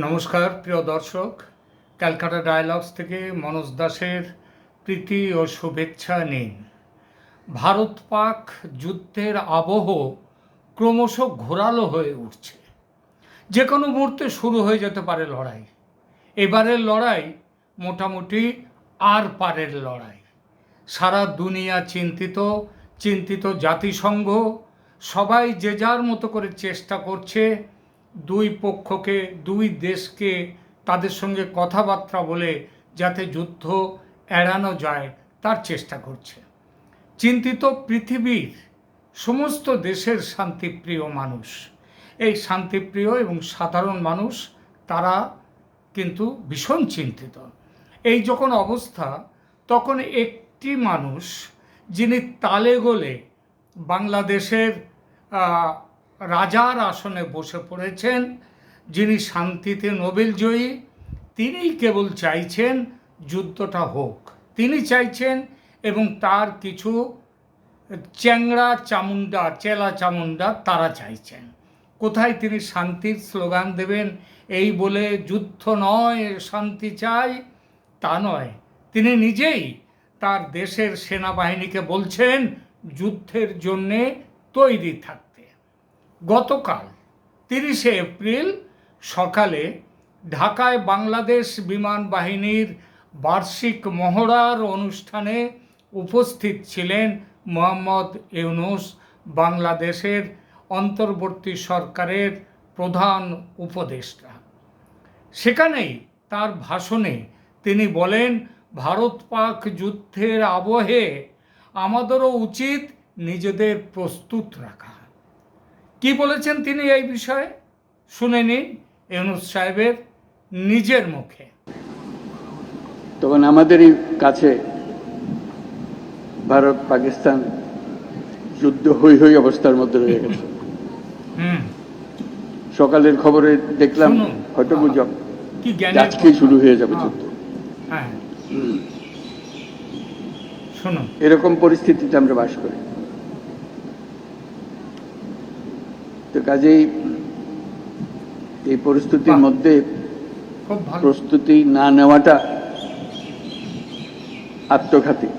নমস্কার, প্রিয় দর্শক। ক্যালকাটা ডায়ালগস থেকে মনোজ দাসের প্রীতি ও শুভেচ্ছা নিন। ভারত পাক যুদ্ধের আবহ ক্রমশ ঘোরালো হয়ে উঠছে। যে কোনো মুহূর্তে শুরু হয়ে যেতে পারে লড়াই। এবারের লড়াই মোটামুটি আর পারের লড়াই। সারা দুনিয়া চিন্তিত চিন্তিত জাতিসংঘ সবাই যে যার মতো করে চেষ্টা করছে দুই পক্ষকে, দুই দেশকে তাদের সঙ্গে কথাবার্তা বলে যাতে যুদ্ধ এড়ানো যায়, তার চেষ্টা করছে। চিন্তিত পৃথিবীর সমস্ত দেশের শান্তিপ্রিয় মানুষ। এই শান্তিপ্রিয় এবং সাধারণ মানুষ, তারা কিন্তু ভীষণ চিন্তিত। এই যখন অবস্থা, তখন একটি মানুষ, যিনি তালে গোলে বাংলাদেশের রাজার আসনে বসে পড়েছেন, যিনি শান্তিতে নোবেল জয়ী, তিনিই কেবল চাইছেন যুদ্ধটা হোক। তিনি চাইছেন এবং তার কিছু চ্যাংড়া চামুন্ডা চেলা চামুন্ডা তারা চাইছেন। কোথায় তিনি শান্তির স্লোগান দেবেন? এই বলে যুদ্ধ নয়, শান্তি চাই, তা নয়। তিনি নিজেই তার দেশের সেনাবাহিনীকে বলছেন, যুদ্ধের জন্যে তৈরি থাকতে গতকাল তিরিশে এপ্রিল সকালে ঢাকায় বাংলাদেশ বিমান বাহিনীর বার্ষিক মহড়ার অনুষ্ঠানে উপস্থিত ছিলেন মোহাম্মদ ইউনুস, বাংলাদেশের অন্তর্বর্তী সরকারের প্রধান উপদেষ্টা। সেখানেই তার ভাষণে তিনি বলেন, ভারত পাক যুদ্ধের আবহে আমাদেরও উচিত নিজেদের প্রস্তুত রাখা। কি বলেছেন তিনি এই বিষয়ে? শুনে নিন ইউনুস সাহেবের নিজের মুখে। তখন আমাদেরই কাছে ভারত পাকিস্তান যুদ্ধ হই হই অবস্থার মধ্যে রয়ে গেছে। হুম। সকালের খবরে দেখলাম হয়তো গুজব কি জ্ঞান আজকেই শুরু হয়ে যাবে যুদ্ধ। হ্যাঁ। এরকম পরিস্থিতিতে আমরা বাস করি। তো কাজেই এই পরিস্থিতির। মধ্যে প্রস্তুতি না নেওয়াটা আত্মঘাতী।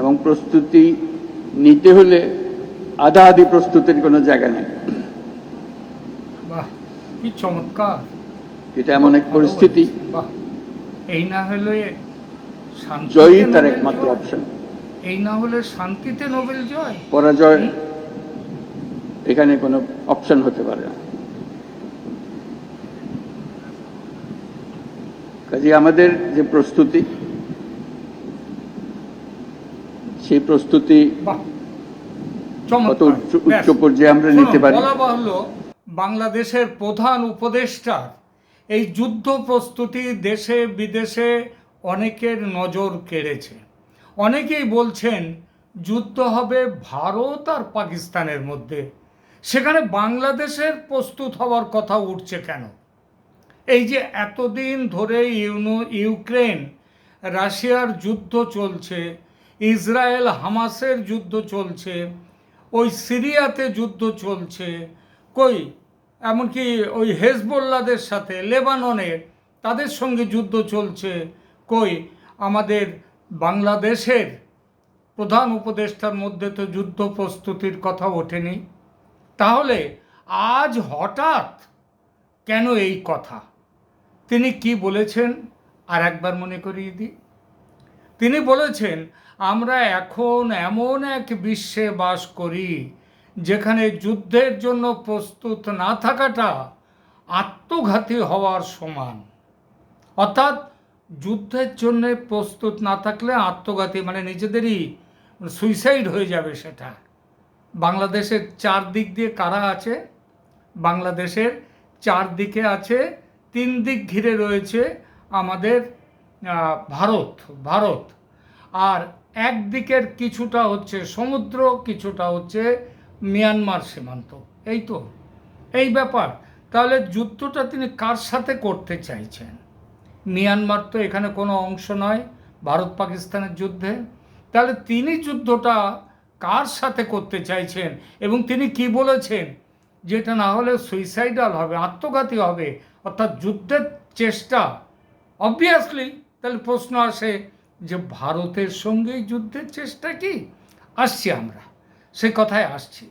এবং প্রস্তুতি নিতে হলে আধা আধি প্রস্তুতির কোনো জায়গা নেই। কি চমৎকার। এটা এমন এক পরিস্থিতি। এই না হলে জয়ই তার একমাত্র অপশন এই না হলে শান্তিতে নোবেল জয়। পরাজয় এখানে কোনো অপশন হতে পারে না। কাজে আমাদের যে প্রস্তুতি সেই প্রস্তুতি কত উচ্চ পর্যায়ে আমরা নিতে পারি। বলা বাহুল্য বাংলাদেশের প্রধান উপদেষ্টার এই যুদ্ধ প্রস্তুতি দেশে বিদেশে অনেকের নজর কেড়েছে। অনেকেই বলছেন যুদ্ধ হবে ভারত আর পাকিস্তানের মধ্যে। সেখানে বাংলাদেশের প্রস্তুত হওয়ার কথা উঠছে কেন? এই যে এতদিন ধরে ইউনো, ইউক্রেন, রাশিয়ার যুদ্ধ চলছে, ইসরায়েল হামাসের যুদ্ধ চলছে, ওই সিরিয়াতে যুদ্ধ চলছে, কই, এমনকি ওই হেজবোল্লাদের সাথে লেবাননের তাদের সঙ্গে যুদ্ধ চলছে, কই, আমাদের বাংলাদেশের প্রধান উপদেষ্টার মধ্যে তো যুদ্ধ প্রস্তুতির কথা ওঠেনি। তাহলে আজ হঠাৎ কেন এই কথা? তিনি কি বলেছেন? আর একবার মনে করিয়ে দিই। তিনি বলেছেন, আমরা এখন এমন এক বিশ্বে বাস করি, যেখানে যুদ্ধের জন্য প্রস্তুত না থাকাটা আত্মঘাতী হওয়ার সমান। অর্থাৎ যুদ্ধের জন্য প্রস্তুত না থাকলে আত্মঘাতী মানে নিজেদেরই সুইসাইড হয়ে যাবে সেটা। বাংলাদেশের চারদিক দিয়ে কারা আছে? বাংলাদেশের চারদিকে আছে, তিন দিক ঘিরে রয়েছে আমাদের ভারত ভারত। আর একদিকের কিছুটা হচ্ছে সমুদ্র, কিছুটা হচ্ছে মিয়ানমার সীমান্ত। এই তো। এই ব্যাপার। তাহলে যুদ্ধটা তিনি কার সাথে করতে চাইছেন? মিয়ানমার তো এখানে কোনো অংশ নয় ভারত পাকিস্তানের যুদ্ধে। তাহলে তিনি যুদ্ধটা কার সাথে করতে চাইছেন? এবং তিনি কি বলেছেন? যেটা না হলে সুইসাইডাল হবে, আত্মঘাতী হবে, অর্থাৎ যুদ্ধের চেষ্টা। অবভিয়াসলি তাহলে প্রশ্ন আসে যে ভারতের সঙ্গেই যুদ্ধের চেষ্টা কি? আসছি আমরা, সে কথায় আসছি।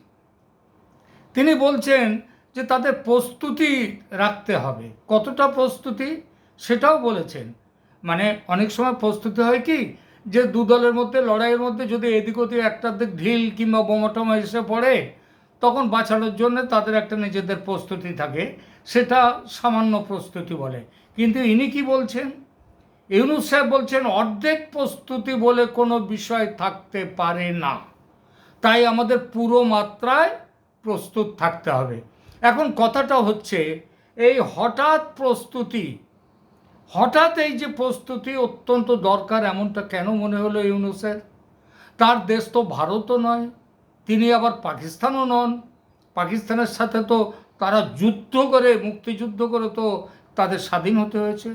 তিনি বলছেন যে তাদের প্রস্তুতি রাখতে হবে। কতটা প্রস্তুতি? সেটাও বলেছেন। মানে অনেক সময় প্রস্তুতি হয় কি? যে দু দলের মধ্যে, লড়াইয়ের মধ্যে যদি এদিক ওদিক একটা দিক ঢিল কিংবা বোমাটোমা এসে পড়ে, তখন বাঁচানোর জন্য তাদের একটা নিজেদের প্রস্তুতি থাকে। সেটা সামান্য প্রস্তুতি বলে। কিন্তু ইনি কি বলছেন? ইউনুস সাহেব বলছেন, অর্ধেক প্রস্তুতি বলে কোনো বিষয় থাকতে পারে না। তাই আমাদের পুরো মাত্রায় প্রস্তুত থাকতে হবে। এখন কথাটা হচ্ছে, এই হঠাৎ প্রস্তুতি হঠাৎ এই যে প্রস্তুতি অত্যন্ত দরকার, এমনটা কেন মনে হলো ইউনুসের? তার দেশ তো ভারতও নয়, তিনি আবার পাকিস্তানও নন। পাকিস্তানের সাথে তো তারা যুদ্ধ করে, মুক্তিযুদ্ধ করে তো তাদের স্বাধীন হতে হয়েছে।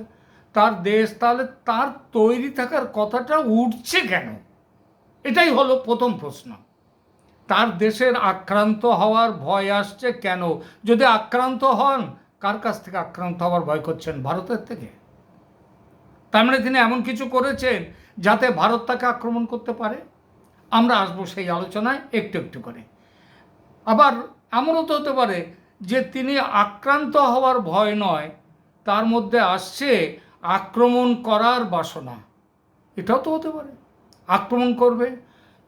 তার দেশ তাহলে তার তৈরি থাকার কথাটা উঠছে কেন? এটাই হলো প্রথম প্রশ্ন। তার দেশের আক্রান্ত হওয়ার ভয় আসছে কেন? যদি আক্রান্ত হন, কার কাছ থেকে আক্রান্ত হওয়ার ভয় করছেন? ভারতের থেকে? তার মানে তিনি এমন কিছু করেছেন যাতে ভারত তাকে আক্রমণ করতে পারে? আমরা আসব সেই আলোচনায় একটু একটু করে। আবার এমনও তো হতে পারে যে তিনি আক্রান্ত হওয়ার ভয় নয়, তার মধ্যে আসছে আক্রমণ করার বাসনা। এটাও তো হতে পারে। আক্রমণ করবে।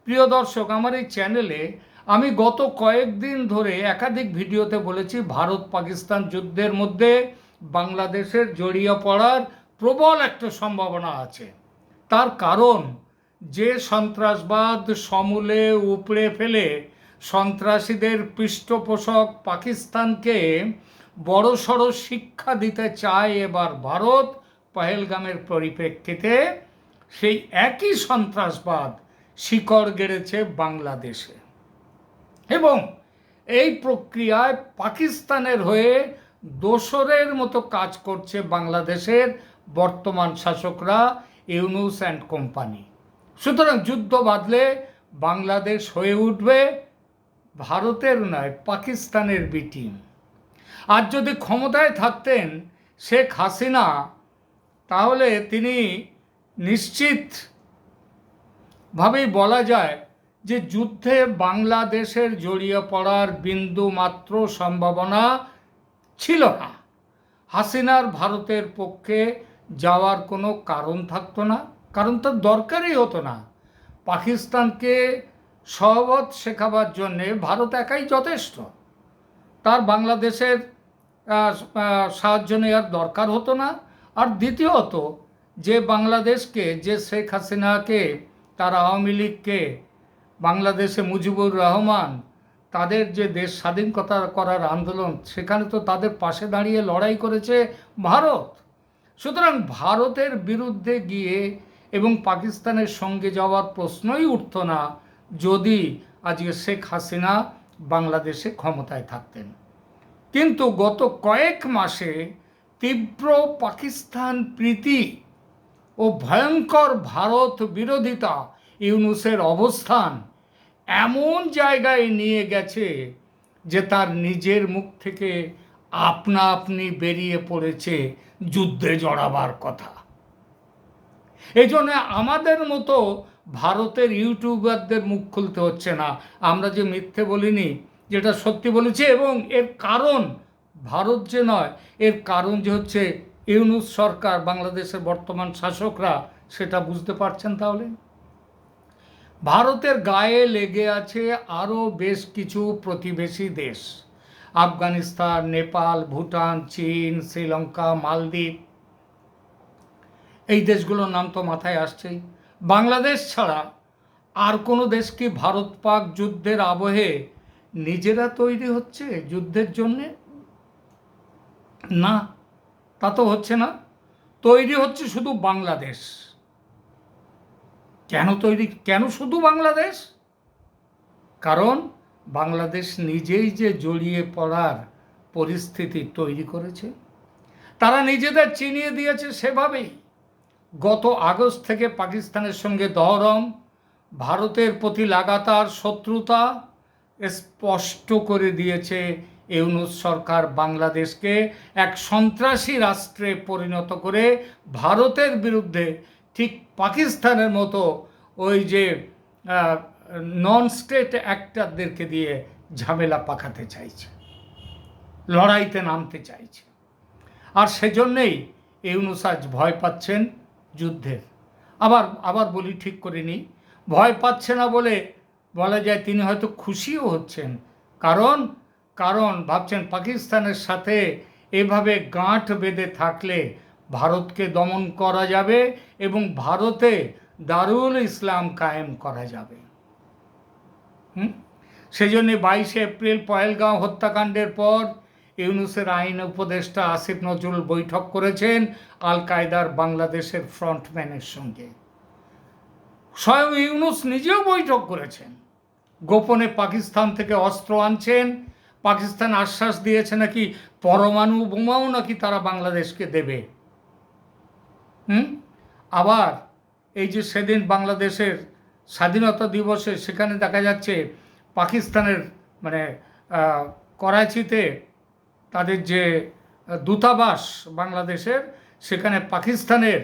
প্রিয় দর্শক, আমার এই চ্যানেলে আমি গত কয়েকদিন ধরে একাধিক ভিডিওতে বলেছি ভারত পাকিস্তান যুদ্ধের মধ্যে বাংলাদেশের জড়িয়ে পড়ার প্রবল একটা সম্ভাবনা আছে। তার কারণ, যে সন্ত্রাসবাদ সমূলে উপড়ে ফেলে সন্ত্রাসীদের পৃষ্ঠপোষক পাকিস্তানকে বড়সড় শিক্ষা দিতে চায় এবার ভারত পহেলগামের পরিপ্রেক্ষিতে, সেই একই সন্ত্রাসবাদ শিকড় গেড়েছে বাংলাদেশে। এবং এই প্রক্রিয়ায় পাকিস্তানের হয়ে দোসরের মতো কাজ করছে বাংলাদেশের বর্তমান শাসকরা ইউনুস অ্যান্ড কোম্পানি। সুতরাং যুদ্ধ বাঁধলে বাংলাদেশ হয়ে উঠবে ভারতের নয়, পাকিস্তানের বি টিম। আর যদি ক্ষমতায় থাকতেন শেখ হাসিনা, তাহলে তিনি নিশ্চিত ভাবেই বলা যায় যে যুদ্ধে বাংলাদেশের জড়িয়ে পড়ার বিন্দু মাত্র সম্ভাবনা ছিল না। হাসিনার ভারতের পক্ষে যাওয়ার কোনো কারণ থাকতো না, কারণ তার দরকারই হতো না। পাকিস্তানকে সহবত শেখাবার জন্যে ভারত একাই যথেষ্ট। তার বাংলাদেশের সাহায্য নেওয়ার দরকার হতো না। আর দ্বিতীয়ত, যে বাংলাদেশকে, যে শেখ হাসিনাকে, তার আওয়ামী লীগকে, বাংলাদেশে মুজিবুর রহমান, তাদের যে দেশ স্বাধীন করার আন্দোলন, সেখানে তো তাদের পাশে দাঁড়িয়ে লড়াই করেছে ভারত। সুতরাং ভারতের বিরুদ্ধে গিয়ে এবং পাকিস্তানের সঙ্গে যাওয়ার প্রশ্নই উঠত না যদি আজকে শেখ হাসিনা বাংলাদেশে ক্ষমতায় থাকতেন। কিন্তু গত কয়েক মাসে তীব্র পাকিস্তান প্রীতি ও ভয়ঙ্কর ভারত বিরোধিতা ইউনুসের অবস্থান এমন জায়গায় নিয়ে গেছে যে তার নিজের মুখ থেকে আপনা আপনি বেরিয়ে পড়েছে যুদ্ধে জড়াবার কথা। এই জন্য আমাদের মতো ভারতের ইউটিউবারদের মুখ খুলতে হচ্ছে না। আমরা যে মিথ্যে বলিনি, যেটা সত্যি বলেছি এবং এর কারণ ভারত যে নয়, এর কারণ যে হচ্ছে ইউনুস সরকার, বাংলাদেশের বর্তমান শাসকরা, সেটা বুঝতে পারছেন তাহলে? ভারতের গায়ে লেগে আছে আরও বেশ কিছু প্রতিবেশী দেশ। আফগানিস্তান, নেপাল, ভুটান, চীন, শ্রীলঙ্কা, মালদ্বীপ। এই দেশগুলোর নাম তো মাথায় আসছেই। বাংলাদেশ ছাড়া আর কোনো দেশ কি ভারত পাক যুদ্ধের আবহে নিজেরা তৈরি হচ্ছে যুদ্ধের জন্যে? না, তা তো হচ্ছে না। তৈরি হচ্ছে শুধু বাংলাদেশ। কেন তৈরি, কেন শুধু বাংলাদেশ? কারণ বাংলাদেশ নিজেই যে জড়িয়ে পড়ার পরিস্থিতি তৈরি করেছে, তারা নিজেদের চিনিয়ে দিয়েছে সেভাবেই। গত আগস্ট থেকে পাকিস্তানের সঙ্গে দহরম, ভারতের প্রতি লাগাতার শত্রুতা স্পষ্ট করে দিয়েছে ইউনুস সরকার বাংলাদেশকে এক সন্ত্রাসী রাষ্ট্রে পরিণত করে ভারতের বিরুদ্ধে ঠিক পাকিস্তানের মতো ওই যে নন স্টেট অ্যাক্টারদেরকে দিয়ে ঝামেলা পাকাতে চাইছে, লড়াইতে নামতে চাইছে। আর সেজন্যেই ইউনুস আজ ভয় পাচ্ছেন যুদ্ধের আবার আবার বলি ঠিক করে নিই, ভয় পাচ্ছে না বলে বলা যায় তিনি হয়তো খুশিও হচ্ছেন। কারণ কারণ ভাবছেন পাকিস্তানের সাথে এভাবে গাঁট বেঁধে থাকলে ভারতকে দমন করা যাবে এবং ভারতে দারুল ইসলাম কায়েম করা যাবে। হুম? সেজন্য বাইশে এপ্রিল পয়েলগাঁও হত্যাকাণ্ডের পর ইউনুসের আইন উপদেষ্টা আসিফ নজরুল বৈঠক করেছেন আল কায়দার বাংলাদেশের ফ্রন্টম্যানের সঙ্গে। স্বয়ং ইউনুস নিজেও বৈঠক করেছেন। গোপনে পাকিস্তান থেকে অস্ত্র আনছেন। পাকিস্তান আশ্বাস দিয়েছে নাকি পরমাণু বোমাও নাকি তারা বাংলাদেশকে দেবে। হুম? আবার এই যে সেদিন বাংলাদেশের স্বাধীনতা দিবসে সেখানে দেখা যাচ্ছে পাকিস্তানের মানে করাচিতে তাদের যে দূতাবাস বাংলাদেশের, সেখানে পাকিস্তানের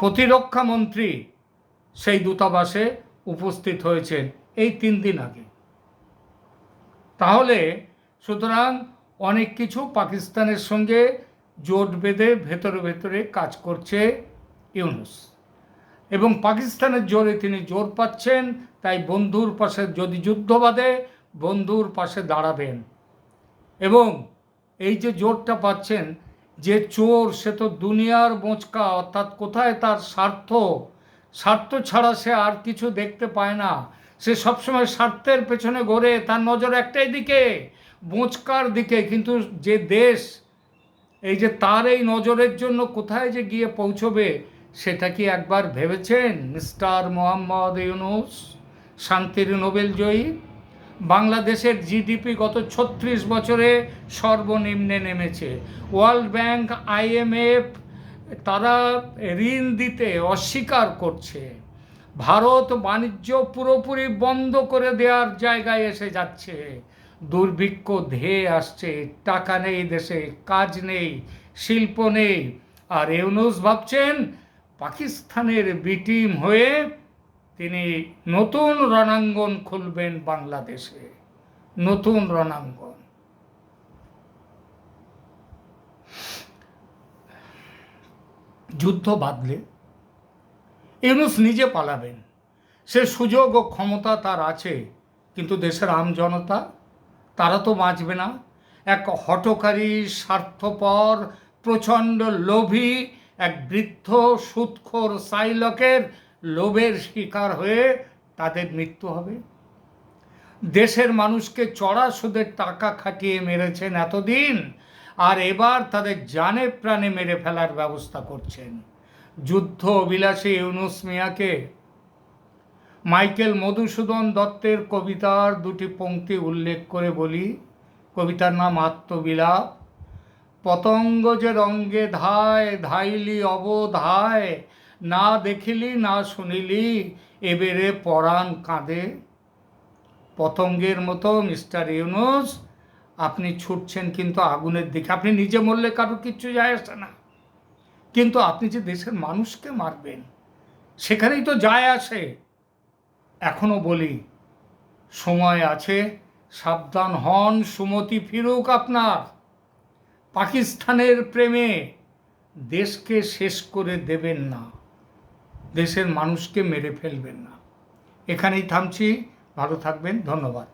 প্রতিরক্ষা মন্ত্রী সেই দূতাবাসে উপস্থিত হয়েছেন এই তিন দিন আগে। তাহলে সুতরাং অনেক কিছু পাকিস্তানের সঙ্গে জোট বেঁধে ভেতরে ভেতরে কাজ করছে ইউনুস। এবং পাকিস্তানের জোরে তিনি জোর পাচ্ছেন, তাই বন্ধুর পাশে যদি যুদ্ধ বাঁধে, বন্ধুর পাশে দাঁড়াবেন। এবং এই যে জোরটা পাচ্ছেন, যে চোর, সে তো দুনিয়ার বোঁচকা অর্থাৎ কোথায় তার স্বার্থ? স্বার্থ ছাড়া সে আর কিছু দেখতে পায় না। সে সবসময় স্বার্থের পেছনে ঘোরে, তার নজর একটাই দিকে বোঁচকার দিকে। কিন্তু যে দেশ, এই যে তার এই নজরের জন্য কোথায় যে গিয়ে পৌঁছবে সেটা কি একবার ভেবেছেন, মিস্টার মোহাম্মদ ইউনুস? শান্তির নোবেল জয়ী? বাংলাদেশের জিডিপি গত ছত্রিশ বছরে সর্বনিম্নে নেমেছে। ওয়ার্ল্ড ব্যাংক আইএমএফ তারা ঋণ দিতে অস্বীকার করছে। ভারত বাণিজ্য পুরোপুরি বন্ধ করে দেওয়ার জায়গায় এসে যাচ্ছে। দুর্ভিক্ষ ধেয়ে আসছে, টাকা নেই দেশে, কাজ নেই, শিল্প নেই। আর ইউনুস ভাবছেন পাকিস্তানের বিটিম হয়ে তিনি নতুন রণাঙ্গন খুলবেন বাংলাদেশে। নতুন রণাঙ্গন। যুদ্ধ বাঁধলে, ইউনুস নিজে পালাবেন। সে সুযোগ ও ক্ষমতা তার আছে, কিন্তু দেশের আম জনতা, তারা তো বাঁচবে না। এক হটকারী স্বার্থপর, প্রচণ্ড লোভী এক বৃদ্ধ সুৎখোর সাইলকের লোভের শিকার হয়ে তাদের মৃত্যু হবে। দেশের মানুষকে চড়া সুদের টাকা খাটিয়ে মেরেছেন এতদিন, আর এবার তাদের জানে প্রাণে মেরে ফেলার ব্যবস্থা করছেন। যুদ্ধ অভিলাষী ইউনুস মিয়াকে মাইকেল মধুসূদন দত্তের কবিতার দুটি পংক্তি উল্লেখ করে বলি। কবিতার নাম আত্মবিলাপ পতঙ্গ যে রঙ্গে ধায়, ধাইলি অবধায় না দেখিলি, না শুনিলি, এবেরে পরাণ কাঁদে। পতঙ্গের মতো মিস্টার ইউনুস, আপনি ছুটছেন কিন্তু আগুনের দিকে। আপনি নিজে মরলে কারও কিচ্ছু যায় আসে না। কিন্তু আপনি যে দেশের মানুষকে মারবেন, সেখানেই তো যায় আসে। এখনও বলি, সময় আছে, সাবধান হন, সুমতি ফিরুক আপনার। পাকিস্তানের প্রেমে দেশকে শেষ করে দেবেন না। দেশের মানুষকে মেরে ফেলবেন না। এখানেই থামছি। ভালো থাকবেন। ধন্যবাদ।